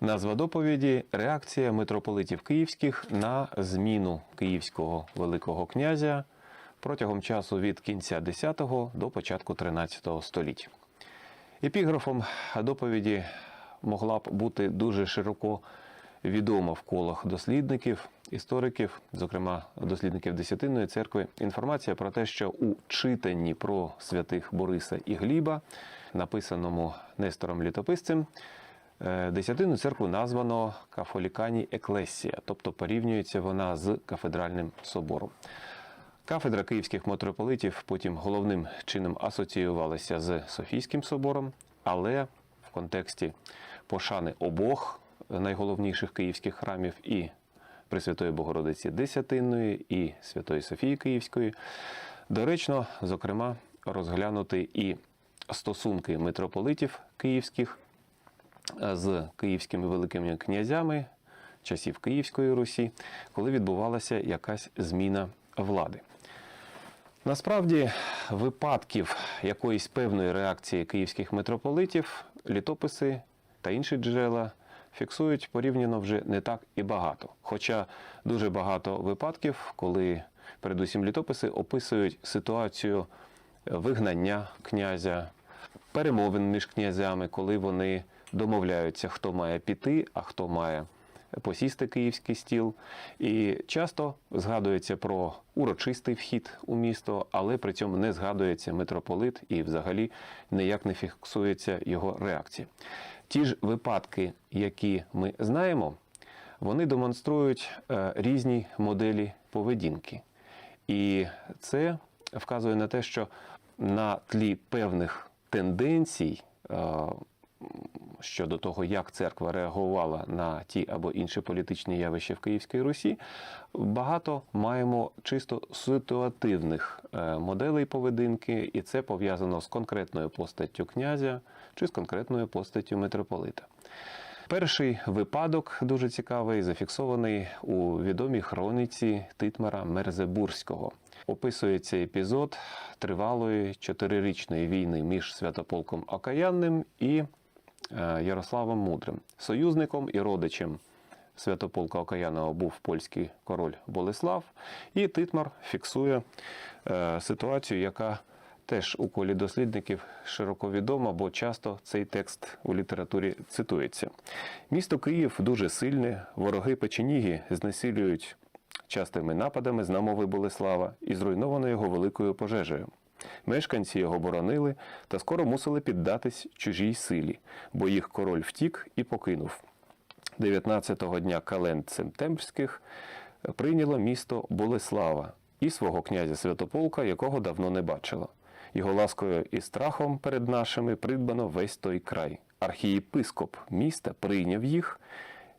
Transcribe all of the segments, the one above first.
Назва доповіді реакція митрополитів київських на зміну київського Великого князя протягом часу від кінця X до початку XIII століть. Епіграфом доповіді могла б бути дуже широко відома в колах дослідників, істориків, зокрема дослідників Десятинної церкви, інформація про те, що у читанні про святих Бориса і Гліба, написаному Нестором Літописцем, е, Десятинну церкву названо Кафолікані Еклесія, тобто порівнюється вона з кафедральним собором. Кафедра київських митрополитів потім головним чином асоціювалася з Софійським собором, але в контексті пошани обох найголовніших київських храмів і Пресвятої Богородиці Десятинної, і Святої Софії Київської, доречно, зокрема, розглянути і стосунки митрополитів київських з київськими великими князями часів Київської Русі, коли відбувалася якась зміна влади. Насправді, випадків якоїсь певної реакції київських митрополитів, літописи та інші джерела фіксують порівняно вже не так і багато. Хоча дуже багато випадків, коли передусім літописи описують ситуацію вигнання князя, перемовин між князями, коли вони домовляються, хто має піти, а хто має посісти київський стіл. І часто згадується про урочистий вхід у місто, але при цьому не згадується митрополит і взагалі ніяк не фіксується його реакція. Ті ж випадки, які ми знаємо, вони демонструють е, різні моделі поведінки. І це вказує на те, що на тлі певних тенденцій е, щодо того, як церква реагувала на ті або інші політичні явища в Київській Русі, багато маємо чисто ситуативних е, моделей поведінки, і це пов'язано з конкретною постаттю князя чи з конкретною постаттю митрополита. Перший випадок дуже цікавий, зафіксований у відомій хроніці Титмара Мерзебурського. Описується епізод тривалої чотирирічної війни між Святополком Окаянним і Ярославом Мудрим. Союзником і родичем Святополка Окаянного був польський король Болеслав, і Титмар фіксує е, ситуацію, яка теж у колі дослідників широко відома, бо часто цей текст у літературі цитується. Місто Київ дуже сильне, вороги печеніги знесилюють частими нападами з намови Болеслава і зруйновано його великою пожежею. Мешканці його боронили та скоро мусили піддатись чужій силі, бо їх король втік і покинув. 19-го дня календ Семтемпських прийняло місто Болеслава і свого князя Святополка, якого давно не бачило. Його ласкою і страхом перед нашими придбано весь той край. Архієпископ міста прийняв їх,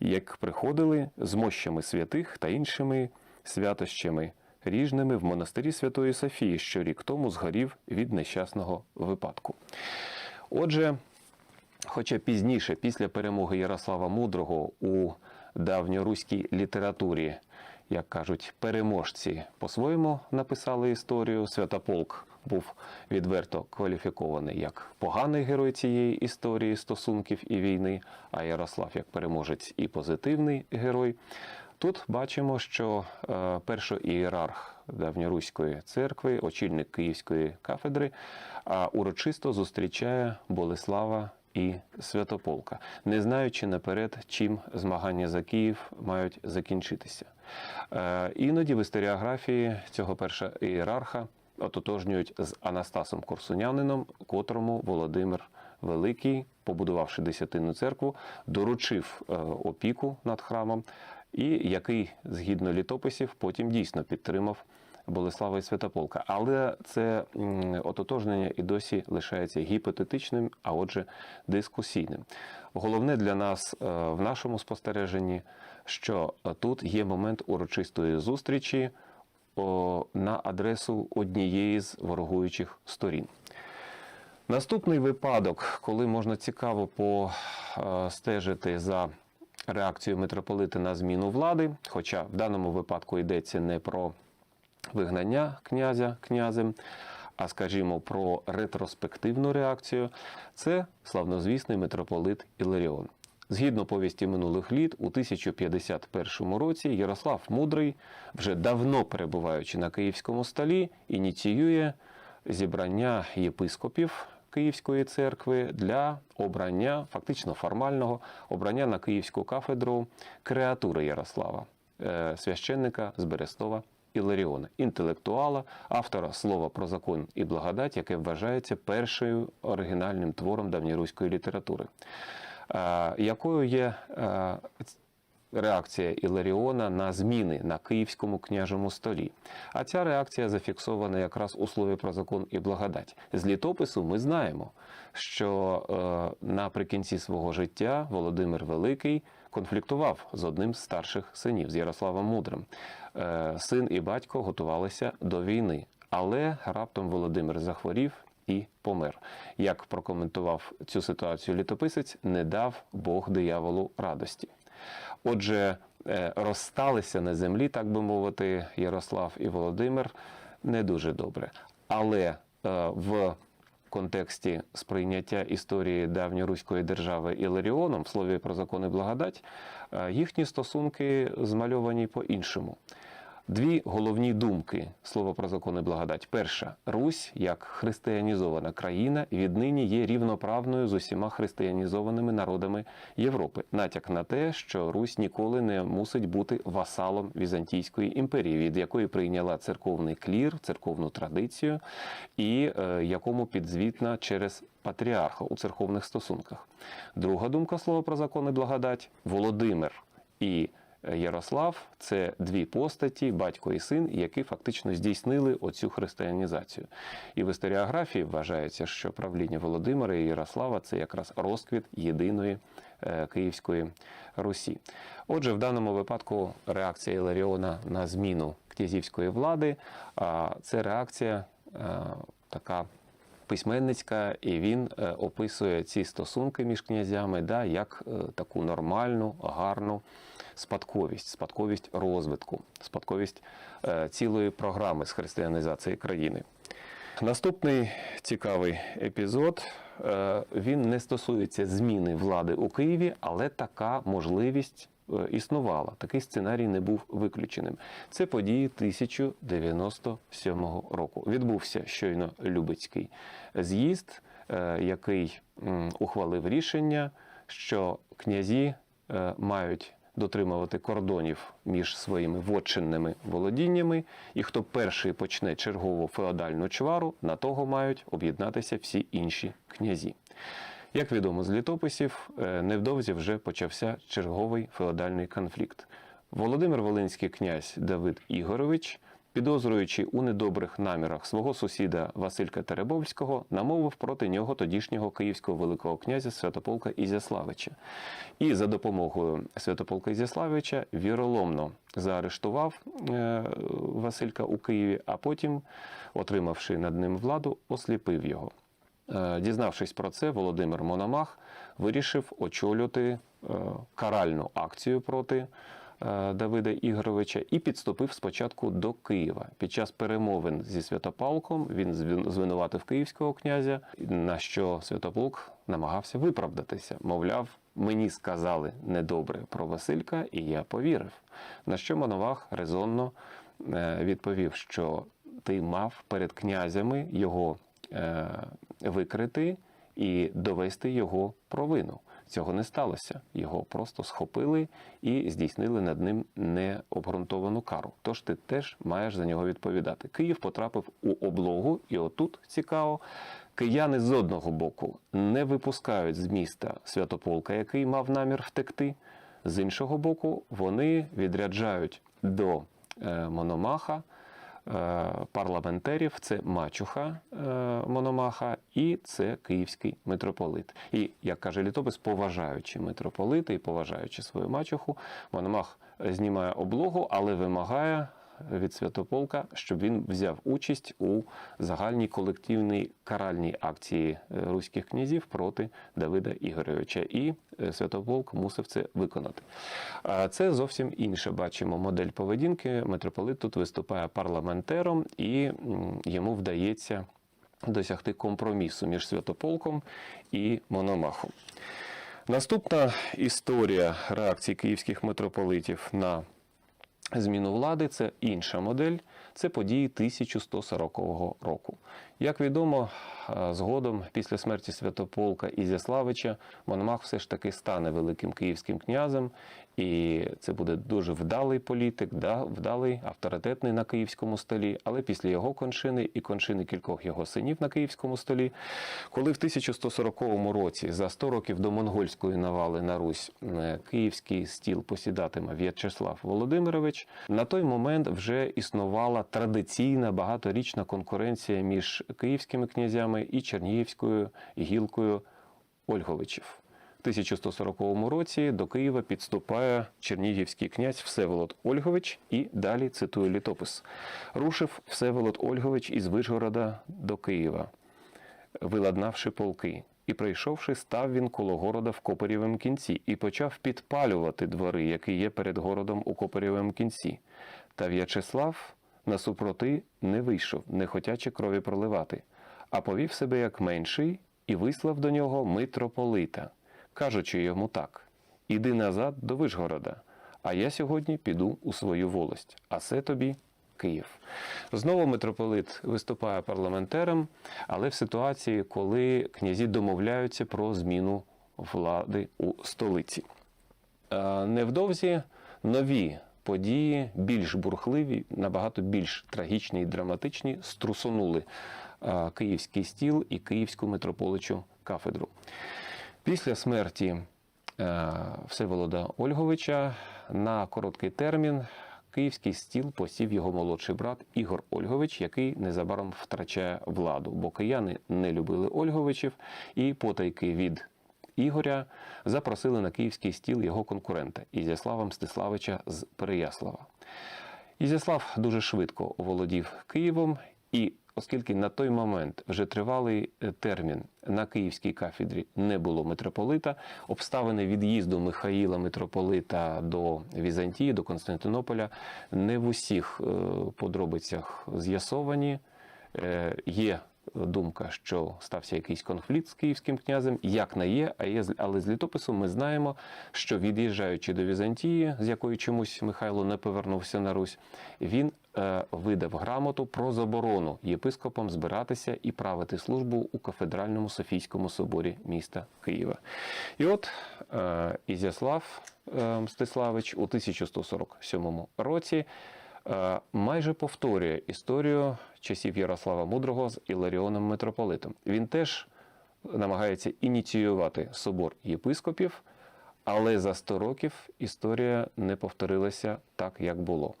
як приходили з мощами святих та іншими святощами ріжними в монастирі Святої Софії, що рік тому згорів від нещасного випадку. Отже, Хоча пізніше, після перемоги Ярослава Мудрого у давньоруській літературі, як кажуть, переможці по-своєму написали історію. Святополк був відверто кваліфікований як поганий герой цієї історії стосунків і війни, а Ярослав як переможець і позитивний герой. Тут бачимо, що е, першоієрарх давньоруської церкви, очільник Київської кафедри, урочисто зустрічає Болеслава і Святополка, не знаючи наперед, чим змагання за Київ мають закінчитися. Е, Іноді в історіографії цього першого ієрарха ототожнюють з Анастасом Корсунянином, котрому Володимир Великий, побудувавши десятинну церкву, доручив е, опіку над храмом, і який, згідно літописів, потім дійсно підтримав Болеслава і Святополка. Але це ототожнення і досі лишається гіпотетичним, а отже, дискусійним. Головне для нас е, в нашому спостереженні, що тут є момент урочистої зустрічі на адресу однієї з ворогуючих сторін. Наступний випадок, коли можна цікаво постежити за реакцією митрополита на зміну влади, хоча в даному випадку йдеться не про вигнання князя князем, а скажімо, про ретроспективну реакцію, це славнозвісний митрополит Іларіон. Згідно повісті минулих літ, у 1051 році Ярослав Мудрий, вже давно перебуваючи на київському столі, ініціює зібрання єпископів Київської церкви для обрання, фактично формального обрання на Київську кафедру креатури Ярослава, е, священника з Берестова Іларіона, інтелектуала, автора слова про закон і благодать, яке вважається першою оригінальним твором давньоруської літератури. Е, Якою є е, реакція Іларіона на зміни на київському княжому столі. А ця реакція зафіксована якраз у слові про закон і благодать. З літопису ми знаємо, що е, наприкінці свого життя Володимир Великий конфліктував з одним з старших синів з Ярославом Мудрим. Е, син і батько готувалися до війни, але раптом Володимир захворів. І помер. Як прокоментував цю ситуацію літописець, не дав Бог дияволу радості. Отже, е, розсталися на землі, так би мовити, Ярослав і Володимир не дуже добре. Але е, в контексті сприйняття історії давньоруської держави Іларіоном, в слові про закони благодать, е, їхні стосунки змальовані по-іншому. Дві головні думки слова про закон і благодать. Перша Русь, як християнізована країна, віднині є рівноправною з усіма християнізованими народами Європи. Натяк на те, що Русь ніколи не мусить бути васалом Візантійської імперії, від якої прийняла церковний клір, церковну традицію, і е, якому підзвітна через патріарха у церковних стосунках. Друга думка слова про закон і благодать Володимир і Ярослав це дві постаті, батько і син, які фактично здійснили оцю християнізацію. І в історіографії вважається, що правління Володимира і Ярослава це якраз розквіт єдиної е, Київської Русі. Отже, в даному випадку реакція Іларіона на зміну князівської влади це реакція е, така письменницька, і він е, описує ці стосунки між князями да, як е, таку нормальну, гарну спадковість, спадковість розвитку, спадковість е, цілої програми з християнізації країни. Наступний цікавий епізод. е, Він не стосується зміни влади у Києві, але така можливість е, існувала. Такий сценарій не був виключеним. Це події 1097 року. Відбувся щойно Любецький з'їзд, який ухвалив рішення, що князі мають дотримувати кордонів між своїми вотчинними володіннями, і хто перший почне чергову феодальну чвару, на того мають об'єднатися всі інші князі. Як відомо з літописів, е, невдовзі вже почався черговий феодальний конфлікт. Володимир Волинський князь Давид Ігорович, підозрюючи у недобрих намірах свого сусіда Василька Теребовського, намовив проти нього тодішнього київського великого князя Святополка Ізяславича. І за допомогою Святополка Ізяславича віроломно заарештував е, Василька у Києві, а потім, отримавши над ним владу, осліпив його. Е, Дізнавшись про це, Володимир Мономах вирішив очолювати е, каральну акцію проти Давида Ігоровича і підступив спочатку до Києва. Під час перемовин зі Святополком він звинуватив київського князя, на що Святополк намагався виправдатися. Мовляв, мені сказали недобре про Василька, і я повірив. На що Мономах резонно е, відповів, що ти мав перед князями його е, викрити і довести його провину. Цього не сталося. Його просто схопили і здійснили над ним необґрунтовану кару. Тож ти теж маєш за нього відповідати. Київ потрапив у облогу, і отут цікаво. Кияни з одного боку не випускають з міста Святополка, який мав намір втекти. З іншого боку, вони відряджають до е, Мономаха парламентерів. Це Мачуха е, Мономаха і це київський митрополит. І, як каже літопис, поважаючи митрополита і поважаючи свою мачуху, Мономах знімає облогу, але вимагає від Святополка, щоб він взяв участь у загальній колективній каральній акції е, руських князів проти Давида Ігоровича. І е, Святополк мусив це виконати. Це зовсім інше. Бачимо модель поведінки. Митрополит тут виступає парламентером, і йому вдається досягти компромісу між Святополком і Мономахом. Наступна історія реакції київських митрополитів на зміну влади це інша модель. Це події 1140 року. Як відомо, е, згодом після смерті Святополка Ізяславича Мономах все ж таки стане великим київським князем, і це буде дуже вдалий політик, да, вдалий, авторитетний на київському столі. Але після його кончини і кончини кількох його синів на київському столі, коли в 1140 році, за 100 років до монгольської навали на Русь, е, київський стіл посідатиме В'ячеслав Володимирович, на той момент вже існувала традиційна багаторічна конкуренція між київськими князями і Чернігівською гілкою Ольговичів. В 1140 році до Києва підступає чернігівський князь Всеволод Ольгович і далі цитую літопис. Рушив Всеволод Ольгович із Вишгорода до Києва, виладнавши полки. І прийшовши, став він коло города в Копорєвому кінці і почав підпалювати двори, які є перед городом у Копорєвому кінці. Та В'ячеслав насупроти не вийшов, не хотячи крові проливати, а повів себе як менший і вислав до нього митрополита, кажучи йому так: Іди назад до Вишгорода, а я сьогодні піду у свою волость, а це тобі Київ. Знову митрополит виступає парламентером, але в ситуації, коли князі домовляються про зміну влади у столиці. Е, Невдовзі нові події, більш бурхливі, набагато більш трагічні і драматичні, струсонули е, київський стіл і київську митрополичу кафедру. Після смерті е, Всеволода Ольговича на короткий термін київський стіл посів його молодший брат Ігор Ольгович, який незабаром втрачає владу, бо кияни не любили Ольговичів і потайки від Ігоря запросили на київський стіл його конкурента Ізяслава Мстиславича з Переяслава. Ізяслав дуже швидко оволодів Києвом, і оскільки на той момент вже тривалий е, термін на київській кафедрі не було митрополита, обставини від'їзду Михаїла митрополита до Візантії, до Константинополя не в усіх е, подробицях з'ясовані. Е, Є думка, що стався якийсь конфлікт з київським князем, як не є, але з літопису ми знаємо, що від'їжджаючи до Візантії, з якої чомусь Михайло не повернувся на Русь, він е, видав грамоту про заборону єпископам збиратися і правити службу у кафедральному Софійському соборі міста Києва. І от е, Ізяслав е, Мстиславич у 1147 році майже повторює історію часів Ярослава Мудрого з Іларіоном митрополитом. Він теж намагається ініціювати собор єпископів, але за 100 років історія не повторилася так, як було.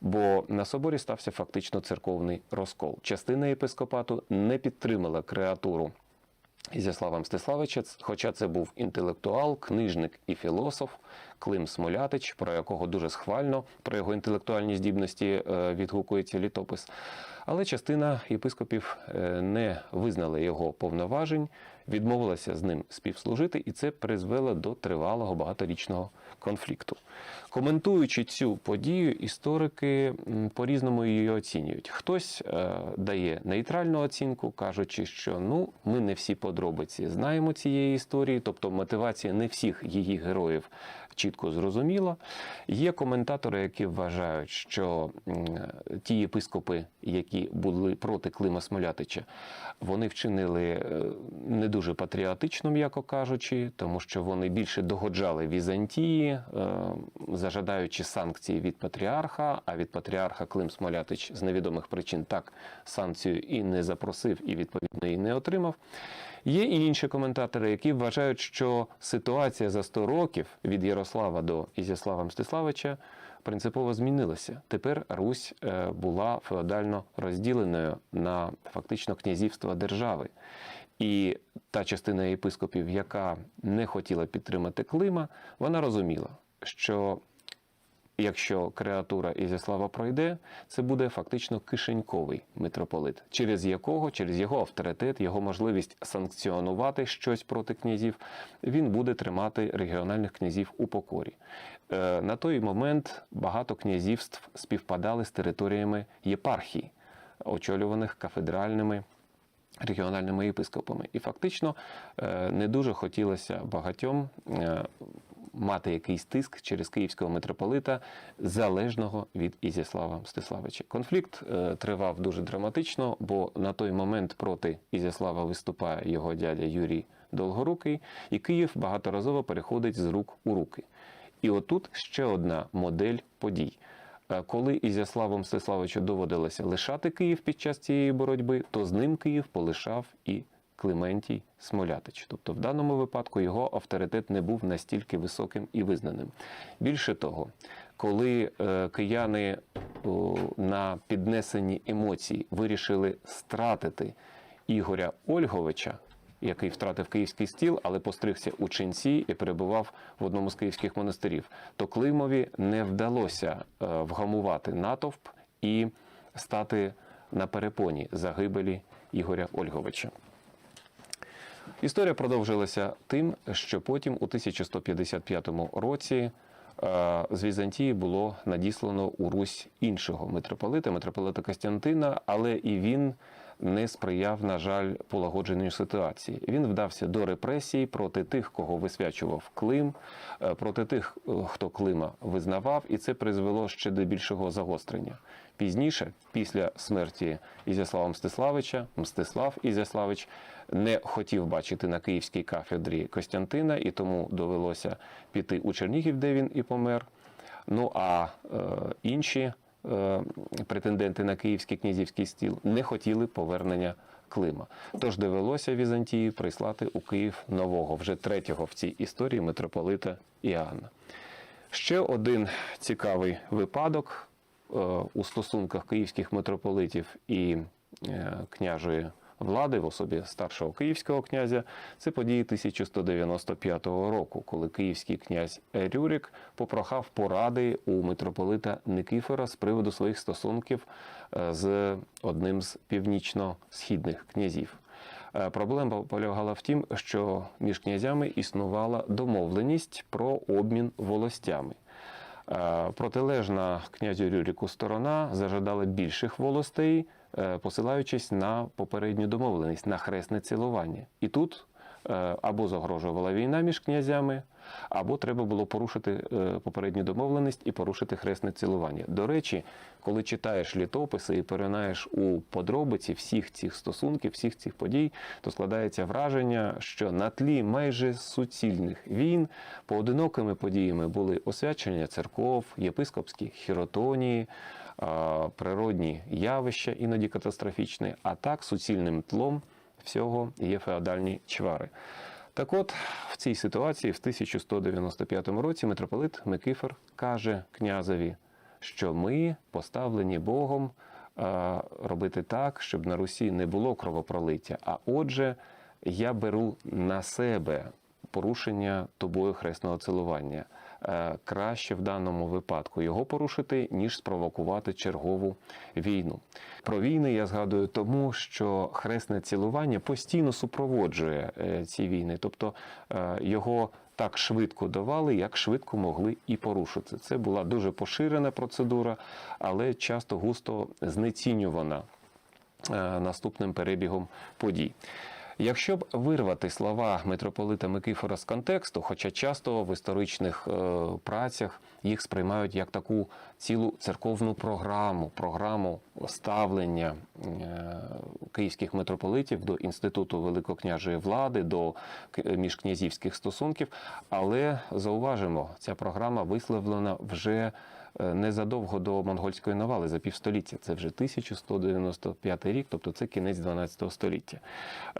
Бо на соборі стався фактично церковний розкол. Частина єпископату не підтримала креатуру Ізяслава Мстиславича, хоча це був інтелектуал, книжник і філософ Клим Смолятич, про якого дуже схвально про його інтелектуальні здібності е, відгукується літопис. Але частина єпископів е, не визнала його повноважень, відмовилася з ним співслужити, і це призвело до тривалого багаторічного конфлікту. Коментуючи цю подію, історики по-різному її оцінюють. Хтось е, дає нейтральну оцінку, кажучи, що ну ми не всі подробиці знаємо цієї історії, тобто мотивація не всіх її героїв чітко зрозуміла. Є коментатори, які вважають, що ті єпископи, які були проти Клима Смолятича, вони вчинили е, не дуже патріотично, м'яко кажучи, тому що вони більше догоджали Візантії, е, зажадаючи санкції від патріарха. А від патріарха Клим Смолятич з невідомих причин так санкцію і не запросив, і відповідно і не отримав. Є і інші коментатори, які вважають, що ситуація за 100 років від Ярослава до Ізяслава Мстиславича принципово змінилася. Тепер Русь е, була феодально розділеною на фактично князівства держави. І та частина єпископів, яка не хотіла підтримати Клима, вона розуміла, що якщо креатура Ізяслава пройде, це буде фактично кишеньковий митрополит, через якого, через його авторитет, його можливість санкціонувати щось проти князів, він буде тримати регіональних князів у покорі. Е, На той момент багато князівств співпадали з територіями єпархій, очолюваних кафедральними регіональними єпископами. І фактично е, не дуже хотілося багатьом е, мати якийсь тиск через київського митрополита, залежного від Ізяслава Мстиславича. Конфлікт е, тривав дуже драматично, бо на той момент проти Ізяслава виступає його дядя Юрій Долгорукий, і Київ багаторазово переходить з рук у руки. І отут ще одна модель подій. Е, Коли Ізяславу Мстиславичу доводилося лишати Київ під час цієї боротьби, то з ним Київ полишав і Климентій Смолятич. Тобто в даному випадку його авторитет не був настільки високим і визнаним. Більше того, коли е, кияни на піднесенні емоцій вирішили стратити Ігоря Ольговича, який втратив київський стіл, але постригся у ченці і перебував в одному з київських монастирів, то Климові не вдалося е, вгамувати натовп і стати на перепоні загибелі Ігоря Ольговича. Історія продовжилася тим, що потім у 1155 році е, з Візантії було надіслано у Русь іншого митрополита, митрополита Костянтина, але і він не сприяв, на жаль, полагодженню ситуації. Він вдався до репресій проти тих, кого висвячував Клим, е, проти тих, е, хто Клима визнавав, і це призвело ще до більшого загострення. Пізніше, після смерті Ізяслава Мстиславича, Мстислав Ізяславич не хотів бачити на київській кафедрі Костянтина, і тому довелося піти у Чернігів, де він і помер. Ну а е, інші е, претенденти на київський князівський стіл не хотіли повернення Клима. Тож довелося Візантії прислати у Київ нового, вже третього в цій історії митрополита Іоанна. Ще один цікавий випадок у стосунках київських митрополитів і е, княжої влади в особі старшого київського князя це події 1195 року, коли київський князь Рюрик попрохав поради у митрополита Никифора з приводу своїх стосунків е, з одним з північно-східних князів. Е, Проблема полягала в тім, що між князями існувала домовленість про обмін волостями. Е, Протилежна князю Рюріку сторона зажадала більших волостей, е, посилаючись на попередню домовленість, на хресне цілування. І тут або загрожувала війна між князями, або треба було порушити е, попередню домовленість і порушити хресне цілування. До речі, коли читаєш літописи і перенаєш у подробиці всіх цих стосунків, всіх цих подій, то складається враження, що на тлі майже суцільних війн поодинокими подіями були освячення церков, єпископські хіротонії, природні явища, іноді катастрофічні, а так суцільним тлом всього є феодальні чвари. Так от, в цій ситуації, в 1195 році, митрополит Микифор каже князеві, що ми поставлені Богом робити так, щоб на Русі не було кровопролиття. А отже, я беру на себе порушення тобою хресного цілування. Е, Краще в даному випадку його порушити, ніж спровокувати чергову війну. Про війни я згадую тому, що хресне цілування постійно супроводжує е, ці війни, тобто е, його так швидко давали, як швидко могли і порушити. Це була дуже поширена процедура, але часто густо знецінювана наступним перебігом подій. Якщо б вирвати слова митрополита Микифора з контексту, хоча часто в історичних е, працях їх сприймають як таку цілу церковну програму, програму ставлення е, київських митрополитів до інституту великокняжої влади, до міжкнязівських стосунків, але зауважимо, ця програма висловлена вже незадовго до монгольської навали за півстоліття. Це вже 1195 рік, тобто це кінець 12 століття.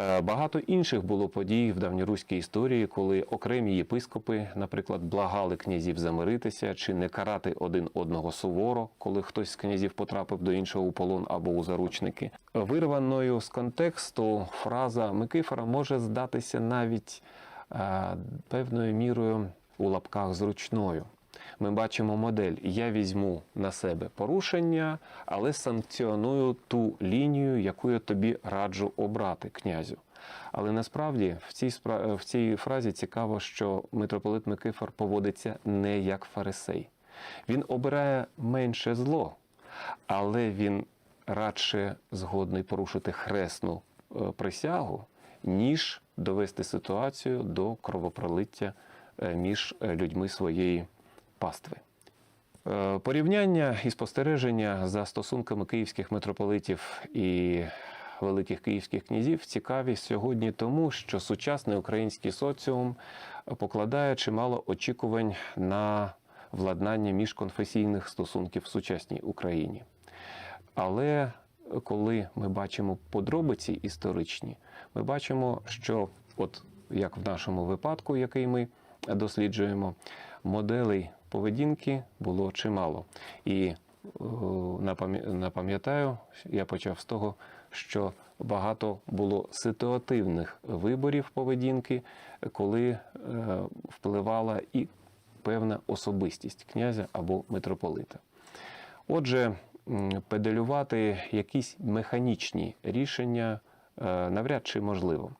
Е, Багато інших було подій в давньоруській історії, коли окремі єпископи, наприклад, благали князів замиритися чи не карати один одного суворо, коли хтось з князів потрапив до іншого у полон або у заручники. Вирваною з контексту фраза Микифора може здатися навіть е, певною мірою у лапках зручною. Ми бачимо модель: я візьму на себе порушення, але санкціоную ту лінію, яку я тобі раджу обрати князю. Але насправді в цій спра- в цій фразі цікаво, що митрополит Микифор поводиться не як фарисей. Він обирає менше зло, але він радше згодний порушити хресну е, присягу, ніж довести ситуацію до кровопролиття е, між е, людьми своєї пастви. Е, Порівняння і спостереження за стосунками київських митрополитів і великих київських князів цікаві сьогодні тому, що сучасний український соціум покладає чимало очікувань на владнання міжконфесійних стосунків в сучасній Україні. Але коли ми бачимо подробиці історичні, ми бачимо, що, от як в нашому випадку, який ми досліджуємо, моделей поведінки було чимало. І е, напам'ятаю, я почав з того, що багато було ситуативних виборів поведінки, коли е, впливала і певна особистість князя або митрополита. Отже, педалювати якісь механічні рішення е, навряд чи можливо.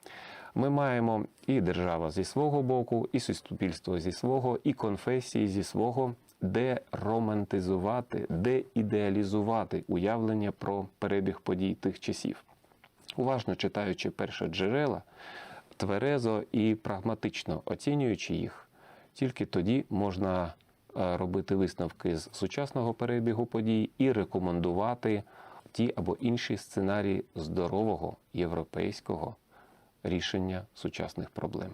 Ми маємо і держава зі свого боку, і суспільство зі свого, і конфесії зі свого, де романтизувати, де ідеалізувати уявлення про перебіг подій тих часів. Уважно читаючи перші джерела, тверезо і прагматично оцінюючи їх, тільки тоді можна е, робити висновки з сучасного перебігу подій і рекомендувати ті або інші сценарії здорового європейського рішення сучасних проблем.